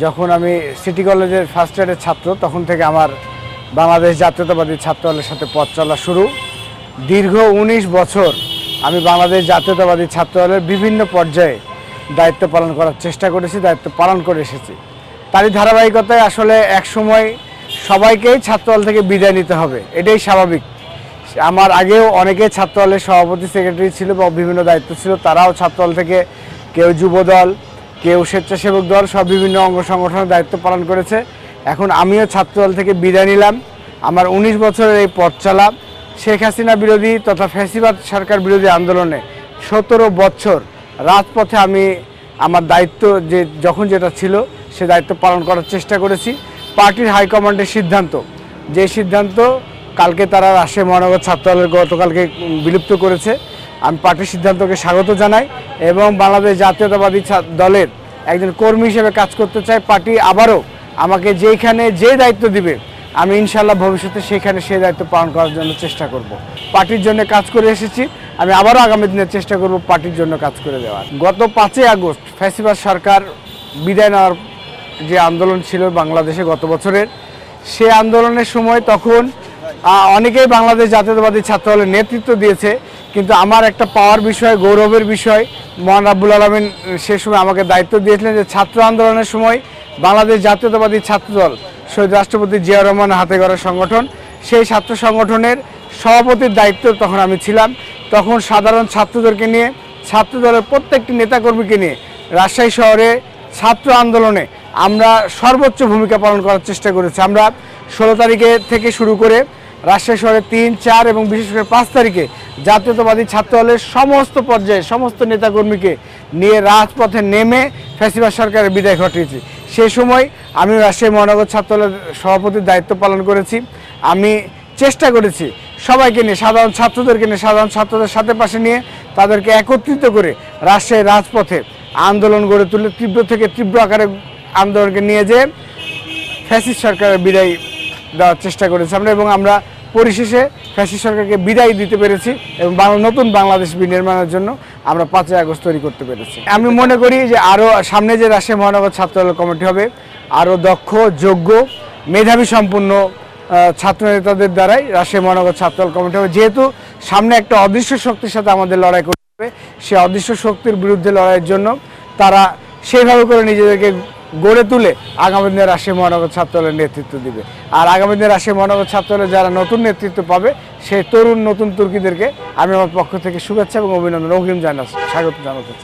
যখন আমি সিটি কলেজের ফার্স্ট ইয়ারের ছাত্র, তখন থেকে আমার বাংলাদেশ জাতীয়তাবাদী ছাত্র দলের সাথে পথ চলা শুরু। দীর্ঘ ১৯ বছর আমি বাংলাদেশ জাতীয়তাবাদী ছাত্র দলের বিভিন্ন পর্যায়ে দায়িত্ব পালন করার চেষ্টা করেছি, দায়িত্ব পালন করে এসেছি। তারই ধারাবাহিকতায় আসলে এক সময় সবাইকেই ছাত্রদল থেকে বিদায় নিতে হবে, এটাই স্বাভাবিক। আমার আগেও অনেকে ছাত্রদলের সভাপতি সেক্রেটারি ছিল বা বিভিন্ন দায়িত্ব ছিল, তারাও ছাত্রদল থেকে কেউ যুবদল কেউ স্বেচ্ছাসেবক দল সব বিভিন্ন অঙ্গ সংগঠনের দায়িত্ব পালন করেছে। এখন আমিও ছাত্রদল থেকে বিদায় নিলাম। আমার ১৯ বছরের এই পথ চলা, শেখ হাসিনা বিরোধী তথা ফ্যাসিবাদ সরকার বিরোধী আন্দোলনে সতেরো বছর রাজপথে আমি আমার দায়িত্ব যে, যখন যেটা ছিল, সে দায়িত্ব পালন করার চেষ্টা করেছি। পার্টির হাইকমান্ডের সিদ্ধান্ত, যে সিদ্ধান্ত কালকে তারা রাজশাহী মহানগর ছাত্রদলের গতকালকে বিলুপ্ত করেছে। আমি পার্টির সিদ্ধান্তকে স্বাগত জানাই এবং বাংলাদেশ জাতীয়তাবাদী দলের একজন কর্মী হিসেবে কাজ করতে চাই। পার্টি আবারও আমাকে যেইখানে যে দায়িত্ব দিবে, আমি ইনশাল্লাহ ভবিষ্যতে সেখানে সেই দায়িত্ব পালন করার জন্য চেষ্টা করব। পার্টির জন্য কাজ করে এসেছি। আমি আবারও আগামী দিনে চেষ্টা করব পার্টির জন্য কাজ করে দেওয়ার। গত পাঁচই আগস্ট ফ্যাসিবাদ সরকার বিদায় নেওয়ার যে আন্দোলন ছিল বাংলাদেশে গত বছরের, সে আন্দোলনের সময় তখন অনেকেই বাংলাদেশ জাতীয়তাবাদী ছাত্র দলের নেতৃত্ব দিয়েছে, কিন্তু আমার একটা পাওয়ার বিষয়, গৌরবের বিষয়, মহান রাব্বুল আলমিন সে সময় আমাকে দায়িত্ব দিয়েছিলেন যে ছাত্র আন্দোলনের সময় বাংলাদেশ জাতীয়তাবাদী ছাত্রদল, শহীদ রাষ্ট্রপতি জিয়া রহমানের হাতে গড়া সংগঠন, সেই ছাত্র সংগঠনের সভাপতির দায়িত্ব তখন আমি ছিলাম। তখন সাধারণ ছাত্রদেরকে নিয়ে, ছাত্রদলের প্রত্যেকটি নেতাকর্মীকে নিয়ে রাজশাহী শহরে ছাত্র আন্দোলনে আমরা সর্বোচ্চ ভূমিকা পালন করার চেষ্টা করেছি। আমরা ষোলো তারিখে থেকে শুরু করে রাজশাহী শহরে তিন, চার এবং বিশেষ করে পাঁচ তারিখে জাতীয়তাবাদী ছাত্র দলের সমস্ত পর্যায়ে সমস্ত নেতাকর্মীকে নিয়ে রাজপথে নেমে ফ্যাসিবাদ সরকারের বিদায় ঘটিয়েছি। সেই সময় আমি রাজশাহী মহানগর ছাত্র দলের সভাপতির দায়িত্ব পালন করেছি। আমি চেষ্টা করেছি সবাইকে নিয়ে, সাধারণ ছাত্রদেরকে নিয়ে, সাধারণ ছাত্রদের সাথে পাশে নিয়ে তাদেরকে একত্রিত করে রাজশাহী রাজপথে আন্দোলন গড়ে তুলে তীব্র থেকে তীব্র আকারে আন্দোলনকে নিয়ে যেয়ে ফ্যাসিস্ট সরকারের বিদায় দেওয়ার চেষ্টা করেছি আমরা এবং আমরা পরিশেষে ফ্যাসিস্ট সরকারকে বিদায় দিতে পেরেছি এবং নতুন বাংলাদেশ বিনির্মাণের জন্য আমরা পাঁচই আগস্ট তৈরি করতে পেরেছি। আমি মনে করি যে আরও সামনে যে রাজশাহী মহানগর ছাত্রদল কমিটি হবে, আরও দক্ষ, যোগ্য, মেধাবী সম্পূর্ণ ছাত্র নেতাদের দ্বারাই রাজশাহী মহানগর ছাত্রদল কমিটি হবে। যেহেতু সামনে একটা অদৃশ্য শক্তির সাথে আমাদের লড়াই করতে হবে সেই অদৃশ্য শক্তির বিরুদ্ধে লড়াইয়ের জন্য তারা সেইভাবে করে নিজেদেরকে গড়ে তুলে আগামী দিনে রাজশাহী মহানগর ছাত্রদলের নেতৃত্ব দিবে। আর আগামী দিনে রাজশাহী মহানগর ছাত্রদলের যারা নতুন নেতৃত্ব পাবে, সেই তরুণ নতুন তুর্কিদেরকে আমি আমার পক্ষ থেকে শুভেচ্ছা এবং অভিনন্দন, অগ্রিম জানাচ্ছি স্বাগত জানাতে চাই।